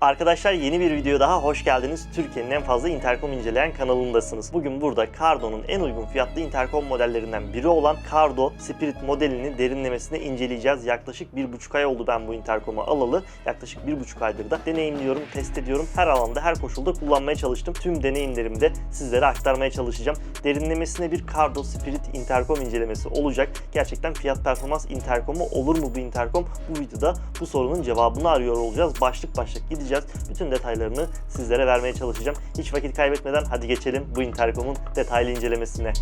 Arkadaşlar yeni bir video daha hoş geldiniz. Türkiye'nin en fazla interkom inceleyen kanalındasınız. Bugün burada Cardo'nun en uygun fiyatlı interkom modellerinden biri olan Cardo Spirit modelini derinlemesine inceleyeceğiz. Yaklaşık bir buçuk ay oldu ben bu interkomu alalı. Yaklaşık bir buçuk aydır da deneyimliyorum, test ediyorum. Her alanda, her koşulda kullanmaya çalıştım. Tüm deneyimlerimi de sizlere aktarmaya çalışacağım. Derinlemesine bir Cardo Spirit interkom incelemesi olacak. Gerçekten fiyat performans interkomu olur mu bu interkom? Bu videoda bu sorunun cevabını arıyor olacağız. Başlık başlık gideceğiz. Bütün detaylarını sizlere vermeye çalışacağım. Hiç vakit kaybetmeden hadi geçelim bu interkomun detaylı incelemesine.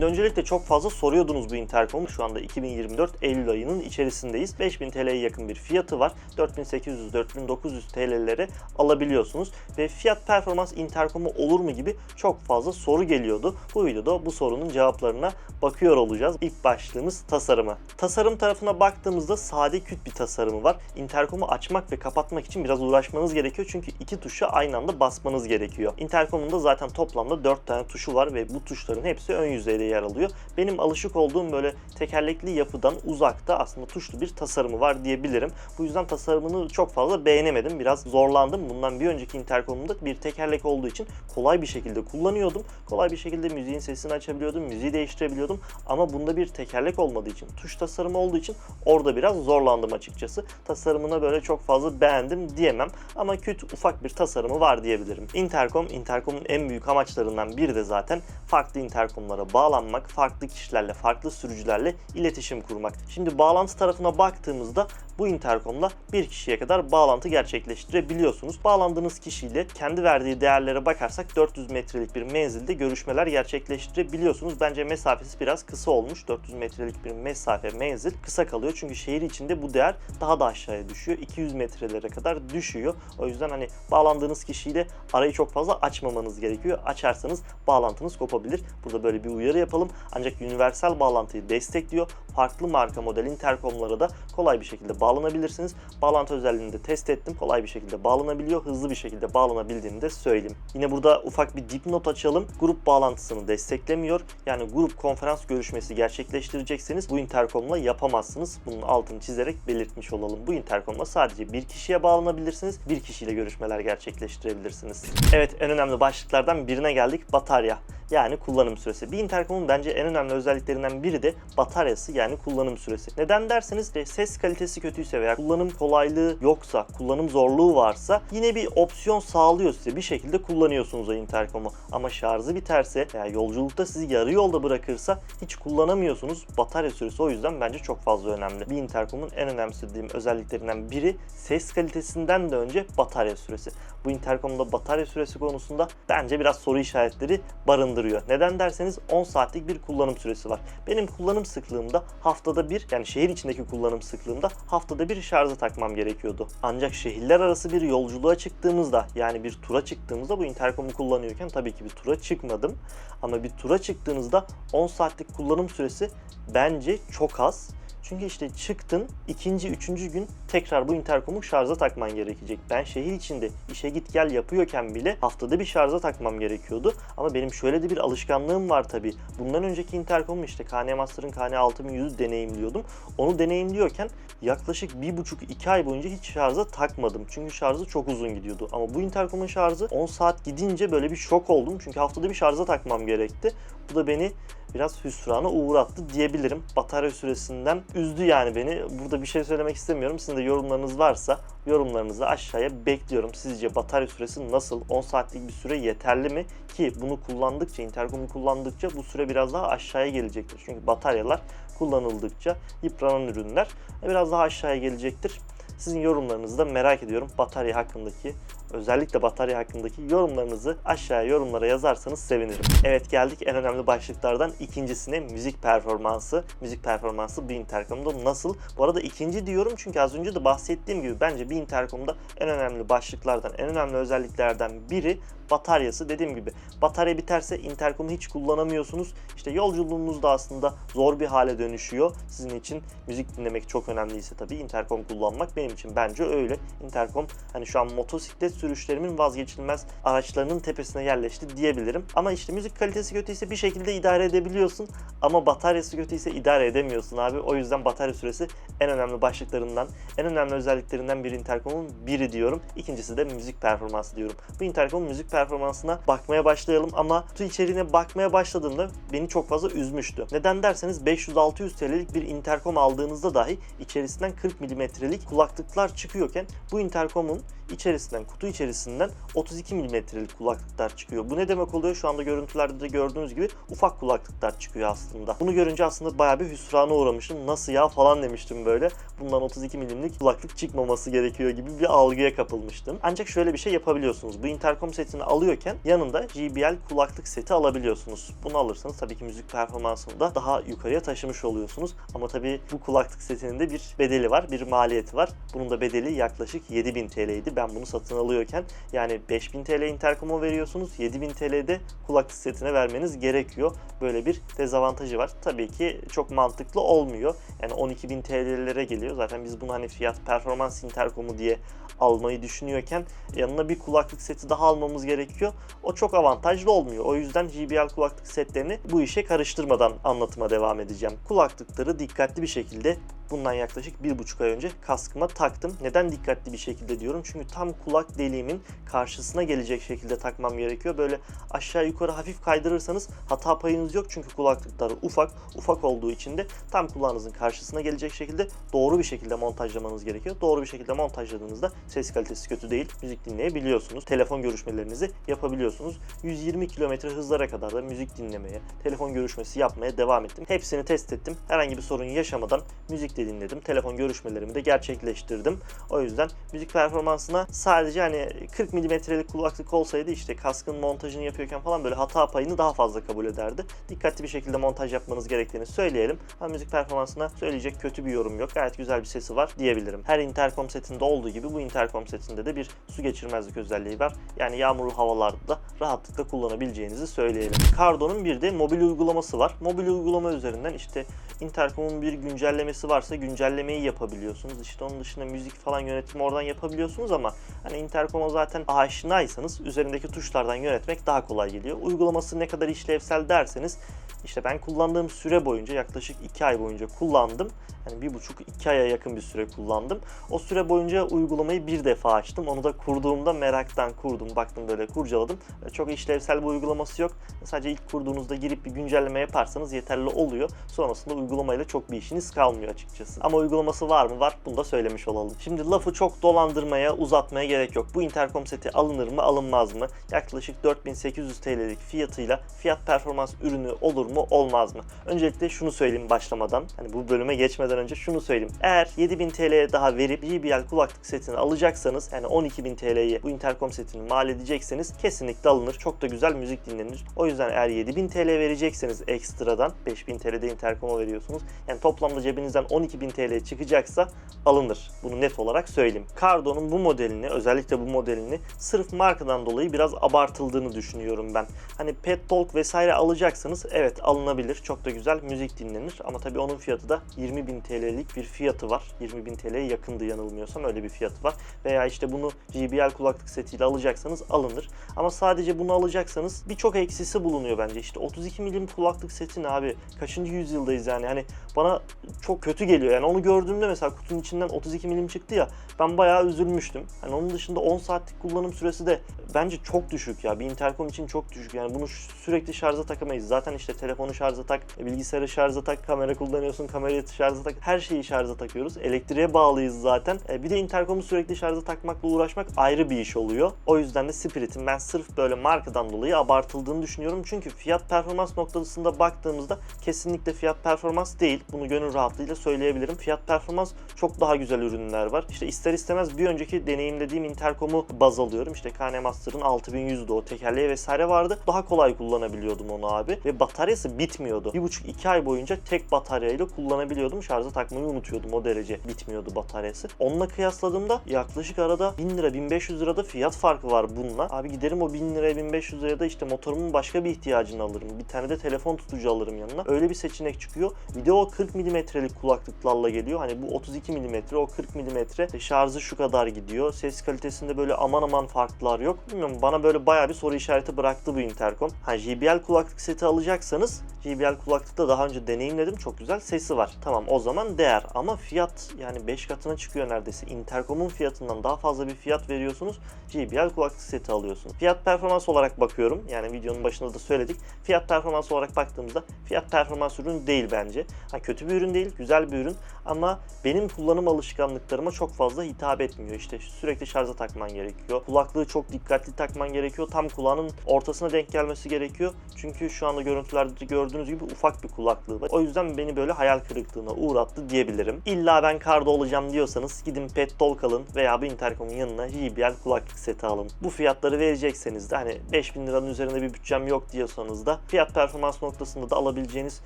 Şimdi öncelikle çok fazla soruyordunuz bu interkomu. Şu anda 2024 Eylül ayının içerisindeyiz. 5000 TL'ye yakın bir fiyatı var. 4800-4900 TL'lere alabiliyorsunuz. Ve fiyat performans interkomu olur mu gibi çok fazla soru geliyordu. Bu videoda bu sorunun cevaplarına bakıyor olacağız. İlk başlığımız tasarımı. Tasarım tarafına baktığımızda sade küt bir tasarımı var. Interkomu açmak ve kapatmak için biraz uğraşmanız gerekiyor. Çünkü iki tuşa aynı anda basmanız gerekiyor. Interkomun da zaten toplamda 4 tane tuşu var ve bu tuşların hepsi ön yüzeyde yer alıyor. Benim alışık olduğum böyle tekerlekli yapıdan uzakta aslında tuşlu bir tasarımı var diyebilirim. Bu yüzden tasarımını çok fazla beğenemedim. Biraz zorlandım. Bundan bir önceki interkomumda bir tekerlek olduğu için kolay bir şekilde kullanıyordum. Kolay bir şekilde müziğin sesini açabiliyordum, müziği değiştirebiliyordum. Ama bunda bir tekerlek olmadığı için, tuş tasarımı olduğu için orada biraz zorlandım açıkçası. Tasarımına böyle çok fazla beğendim diyemem. Ama küt ufak bir tasarımı var diyebilirim. Interkom, Interkom'un en büyük amaçlarından biri de zaten farklı interkomlara bağlanmak, farklı kişilerle, farklı sürücülerle iletişim kurmak. Şimdi bağlantı tarafına baktığımızda bu interkomla bir kişiye kadar bağlantı gerçekleştirebiliyorsunuz. Bağlandığınız kişiyle kendi verdiği değerlere bakarsak 400 metrelik bir menzilde görüşmeler gerçekleştirebiliyorsunuz. Bence mesafesi biraz kısa olmuş. 400 metrelik bir mesafe menzil kısa kalıyor. Çünkü şehir içinde bu değer daha da aşağıya düşüyor. 200 metrelere kadar düşüyor. O yüzden hani bağlandığınız kişiyle arayı çok fazla açmamanız gerekiyor. Açarsanız bağlantınız kopabilir. Burada böyle bir uyarı yapalım. Ancak universal bağlantıyı destekliyor. Farklı marka model interkomlara da kolay bir şekilde bağlanabilirsiniz. Bağlantı özelliğini de test ettim. Kolay bir şekilde bağlanabiliyor. Hızlı bir şekilde bağlanabildiğini de söyleyeyim. Yine burada ufak bir dipnot açalım. Grup bağlantısını desteklemiyor. Yani grup konferans görüşmesi gerçekleştirecekseniz bu interkomla yapamazsınız. Bunun altını çizerek belirtmiş olalım. Bu interkomla sadece bir kişiye bağlanabilirsiniz. Bir kişiyle görüşmeler gerçekleştirebilirsiniz. Evet en önemli başlıklardan birine geldik. Batarya yani kullanım süresi. Bir interkomun bence en önemli özelliklerinden biri de bataryası yani kullanım süresi. Neden derseniz de ses kalitesi kötüyse veya kullanım kolaylığı yoksa, kullanım zorluğu varsa yine bir opsiyon sağlıyor size. Bir şekilde kullanıyorsunuz o interkomu. Ama şarjı biterse veya yolculukta sizi yarı yolda bırakırsa hiç kullanamıyorsunuz. Batarya süresi o yüzden bence çok fazla önemli. Bir interkomun en önemsediğim özelliklerinden biri ses kalitesinden de önce batarya süresi. Bu interkomda batarya süresi konusunda bence biraz soru işaretleri barındırıyor. Neden derseniz 10 saatlik bir kullanım süresi var. Benim kullanım sıklığımda haftada bir yani şehir içindeki kullanım sıklığımda haftada bir şarja takmam gerekiyordu. Ancak şehirler arası bir yolculuğa çıktığımızda yani bir tura çıktığımızda bu interkomu kullanıyorken tabii ki bir tura çıkmadım. Ama bir tura çıktığınızda 10 saatlik kullanım süresi bence çok az. Çünkü işte çıktın ikinci, üçüncü gün tekrar bu interkomu şarja takman gerekecek. Ben şehir içinde işe git gel yapıyorken bile haftada bir şarja takmam gerekiyordu. Ama benim şöyle de bir alışkanlığım var tabii. Bundan önceki interkomu işte KN Master'ın KN 6100 deneyimliyordum. Onu deneyimliyorken yaklaşık bir buçuk iki ay boyunca hiç şarja takmadım. Çünkü şarjı çok uzun gidiyordu. Ama bu interkomun şarjı 10 saat gidince böyle bir şok oldum. Çünkü haftada bir şarja takmam gerekti. Bu da beni biraz hüsrana uğrattı diyebilirim. Batarya süresinden üzdü yani beni. Burada bir şey söylemek istemiyorum. Sizin de yorumlarınız varsa yorumlarınızı aşağıya bekliyorum. Sizce batarya süresi nasıl? 10 saatlik bir süre yeterli mi? Ki bunu kullandıkça, interkomu kullandıkça bu süre biraz daha aşağıya gelecektir. Çünkü bataryalar kullanıldıkça yıpranan ürünler biraz daha aşağıya gelecektir. Sizin yorumlarınızı da merak ediyorum. Batarya hakkındaki özellikle batarya hakkındaki yorumlarınızı aşağıya yorumlara yazarsanız sevinirim. Evet geldik en önemli başlıklardan ikincisine müzik performansı. Müzik performansı bir interkomda nasıl? Bu arada ikinci diyorum çünkü az önce de bahsettiğim gibi bence bir interkomda en önemli başlıklardan, en önemli özelliklerden biri bataryası dediğim gibi batarya biterse interkomu hiç kullanamıyorsunuz. İşte yolculuğunuz da aslında zor bir hale dönüşüyor. Sizin için müzik dinlemek çok önemliyse tabii interkom kullanmak benim için bence öyle. Interkom hani şu an motosiklet sürüşlerimin vazgeçilmez araçlarının tepesine yerleşti diyebilirim. Ama işte müzik kalitesi kötüyse bir şekilde idare edebiliyorsun ama bataryası kötüyse idare edemiyorsun abi. O yüzden batarya süresi en önemli başlıklarından, en önemli özelliklerinden bir interkomun biri diyorum. İkincisi de müzik performansı diyorum. Bu interkomun müzik performansına bakmaya başlayalım ama kutu içeriğine bakmaya başladığımda beni çok fazla üzmüştü. Neden derseniz 500-600 TL'lik bir interkom aldığınızda dahi içerisinden 40 milimetrelik kulaklıklar çıkıyorken bu interkomun içerisinden, kutu içerisinden 32 milimetrelik kulaklıklar çıkıyor. Bu ne demek oluyor? Şu anda görüntülerde de gördüğünüz gibi ufak kulaklıklar çıkıyor aslında. Bunu görünce aslında bayağı bir hüsrana uğramıştım. Nasıl ya falan demiştim böyle. Bundan 32 milimlik kulaklık çıkmaması gerekiyor gibi bir algıya kapılmıştım. Ancak şöyle bir şey yapabiliyorsunuz. Bu interkom setini alıyorken yanında JBL kulaklık seti alabiliyorsunuz. Bunu alırsanız tabii ki müzik performansını da daha yukarıya taşımış oluyorsunuz. Ama tabii bu kulaklık setinin de bir bedeli var, bir maliyeti var. Bunun da bedeli yaklaşık 7000 TL'ydi. Ben bunu satın alıyorken yani 5000 TL interkomu veriyorsunuz, 7000 TL'de kulaklık setine vermeniz gerekiyor. Böyle bir dezavantajı var. Tabii ki çok mantıklı olmuyor. Yani 12.000 TL'lere geliyor. Zaten biz bunu hani fiyat performans interkomu diye almayı düşünüyorken yanına bir kulaklık seti daha almamız gerekiyor. O çok avantajlı olmuyor. O yüzden JBL kulaklık setlerini bu işe karıştırmadan anlatıma devam edeceğim. Kulaklıkları dikkatli bir şekilde bundan yaklaşık bir buçuk ay önce kaskıma taktım. Neden dikkatli bir şekilde diyorum? Çünkü tam kulak deliğimin karşısına gelecek şekilde takmam gerekiyor. Böyle aşağı yukarı hafif kaydırırsanız hata payınız yok. Çünkü kulaklıkları ufak, ufak olduğu için de tam kulağınızın karşısına gelecek şekilde doğru bir şekilde montajlamanız gerekiyor. Doğru bir şekilde montajladığınızda ses kalitesi kötü değil. Müzik dinleyebiliyorsunuz. Telefon görüşmelerinizi yapabiliyorsunuz. 120 km hızlara kadar da müzik dinlemeye, telefon görüşmesi yapmaya devam ettim. Hepsini test ettim. Herhangi bir sorun yaşamadan müzik de dinledim. Telefon görüşmelerimi de gerçekleştirdim. O yüzden müzik performansına sadece hani 40 milimetrelik kulaklık olsaydı işte kaskın montajını yapıyorken falan böyle hata payını daha fazla kabul ederdi. Dikkatli bir şekilde montaj yapmanız gerektiğini söyleyelim. Ama müzik performansına söyleyecek kötü bir yorum yok. Gayet güzel bir sesi var diyebilirim. Her interkom setinde olduğu gibi bu interkom setinde de bir su geçirmezlik özelliği var. Yani yağmurlu havalarda da rahatlıkla kullanabileceğinizi söyleyelim. Cardo'nun bir de mobil uygulaması var. Mobil uygulama üzerinden işte interkomun bir güncellemesi varsa güncellemeyi yapabiliyorsunuz. İşte onun dışında müzik falan yönetimi oradan yapabiliyorsunuz ama hani interkoma zaten aşinaysanız üzerindeki tuşlardan yönetmek daha kolay geliyor. Uygulaması ne kadar işlevsel derseniz işte ben kullandığım süre boyunca yaklaşık 2 ay boyunca kullandım. Yani bir buçuk iki aya yakın bir süre kullandım. O süre boyunca uygulamayı bir defa açtım. Onu da kurduğumda meraktan kurdum. Baktım böyle kurcaladım. Çok işlevsel bir uygulaması yok. Sadece ilk kurduğunuzda girip bir güncelleme yaparsanız yeterli oluyor. Sonrasında uygulamayla çok bir işiniz kalmıyor açıkçası. Ama uygulaması var mı? Var. Bunu da söylemiş olalım. Şimdi lafı çok dolandırmaya, uzatmaya gerek yok. Bu interkom seti alınır mı, alınmaz mı? Yaklaşık 4800 TL'lik fiyatıyla fiyat performans ürünü olur olmaz mı? Öncelikle şunu söyleyeyim başlamadan. Hani bu bölüme geçmeden önce şunu söyleyeyim. Eğer 7000 TL'ye daha verip JBL kulaklık setini alacaksanız yani 12000 TL'ye bu interkom setini mal edecekseniz kesinlikle alınır. Çok da güzel müzik dinlenir. O yüzden eğer 7000 TL verecekseniz ekstradan 5000 TL'de interkoma veriyorsunuz. Yani toplamda cebinizden 12000 TL çıkacaksa alınır. Bunu net olarak söyleyeyim. Cardo'nun bu modelini özellikle bu modelini sırf markadan dolayı biraz abartıldığını düşünüyorum ben. Hani Pet Talk vesaire alacaksanız evet alınabilir. Çok da güzel müzik dinlenir. Ama tabii onun fiyatı da 20.000 TL'lik bir fiyatı var. 20.000 TL'ye yakındı yanılmıyorsam öyle bir fiyatı var. Veya işte bunu JBL kulaklık setiyle alacaksanız alınır. Ama sadece bunu alacaksanız birçok eksisi bulunuyor bence. İşte 32 milim kulaklık seti ne abi? Kaçıncı yüzyıldayız yani? Hani bana çok kötü geliyor. Yani onu gördüğümde mesela kutunun içinden 32 milim çıktı ya ben bayağı üzülmüştüm. Hani onun dışında 10 saatlik kullanım süresi de bence çok düşük ya. Bir interkom için çok düşük. Yani bunu sürekli şarja takamayız. Zaten işte telefonu şarja tak, bilgisayarı şarja tak, kamera kullanıyorsun, kamerayı şarja tak. Her şeyi şarja takıyoruz. Elektriğe bağlıyız zaten. E, bir de interkomu sürekli şarja takmakla uğraşmak ayrı bir iş oluyor. O yüzden de Spirit'in ben sırf böyle markadan dolayı abartıldığını düşünüyorum. Çünkü fiyat performans noktasında baktığımızda kesinlikle fiyat performans değil. Bunu gönül rahatlığıyla söyleyebilirim. Fiyat performans çok daha güzel ürünler var. İşte ister istemez bir önceki deneyimlediğim interkomu baz alıyorum. İşte KN Master'ın 6100'dü o tekerleği vesaire vardı. Daha kolay kullanabiliyordum onu abi. Ve batarya bataryası bitmiyordu. 1,5-2 ay boyunca tek bataryayla kullanabiliyordum. Şarja takmayı unutuyordum. O derece bitmiyordu bataryası. Onunla kıyasladığımda yaklaşık arada 1000 lira 1500 lirada fiyat farkı var bununla. Abi giderim o 1000 liraya 1500 liraya da işte motorumun başka bir ihtiyacını alırım. Bir tane de telefon tutucu alırım yanına. Öyle bir seçenek çıkıyor. Bir de o 40 milimetrelik kulaklıklarla geliyor. Hani bu 32 milimetre, o 40 milimetre şarjı şu kadar gidiyor. Ses kalitesinde böyle aman aman farklar yok. Bilmiyorum bana böyle bayağı bir soru işareti bıraktı bu interkom. Ha JBL kulaklık seti alacaksanız JBL kulaklıkta daha önce deneyimledim. Çok güzel sesi var. Tamam o zaman değer ama fiyat yani 5 katına çıkıyor neredeyse. Intercom'un fiyatından daha fazla bir fiyat veriyorsunuz. JBL kulaklık seti alıyorsunuz. Fiyat performans olarak bakıyorum. Yani videonun başında da söyledik. Fiyat performans olarak baktığımızda fiyat performans ürün değil bence. Ha, kötü bir ürün değil, güzel bir ürün ama benim kullanım alışkanlıklarıma çok fazla hitap etmiyor. İşte sürekli şarja takman gerekiyor. Kulaklığı çok dikkatli takman gerekiyor. Tam kulağının ortasına denk gelmesi gerekiyor. Çünkü şu anda görüntülerde gördüğünüz gibi ufak bir kulaklığı var. O yüzden beni böyle hayal kırıklığına uğrattı diyebilirim. İlla ben karda olacağım diyorsanız gidin Pet Talk alın veya bir Intercom'un yanına JBL kulaklık seti alın. Bu fiyatları verecekseniz de hani 5000 liranın üzerinde bir bütçem yok diyorsanız da fiyat performans noktasında da alabileceğiniz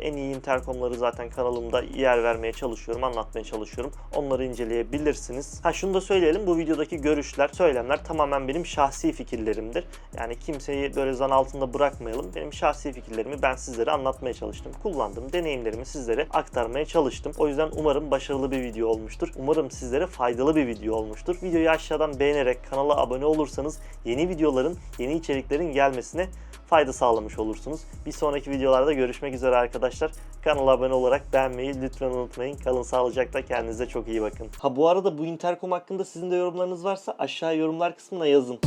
en iyi interkomları zaten kanalımda yer vermeye çalışıyorum, anlatmaya çalışıyorum. Onları inceleyebilirsiniz. Ha şunu da söyleyelim, bu videodaki görüşler, söylemler tamamen benim şahsi fikirlerimdir. Yani kimseyi böyle zan altında bırakmayalım. Benim şahsi fikirlerimi ben sizlere anlatmaya çalıştım. Kullandığım deneyimlerimi sizlere aktarmaya çalıştım. O yüzden umarım başarılı bir video olmuştur. Umarım sizlere faydalı bir video olmuştur. Videoyu aşağıdan beğenerek kanala abone olursanız yeni videoların, yeni içeriklerin gelmesine fayda sağlamış olursunuz. Bir sonraki videolarda görüşmek üzere arkadaşlar. Kanala abone olarak beğenmeyi lütfen unutmayın. Kalın sağlıcakla kendinize çok iyi bakın. Ha bu arada bu interkom hakkında sizin de yorumlarınız varsa aşağı yorumlar kısmına yazın.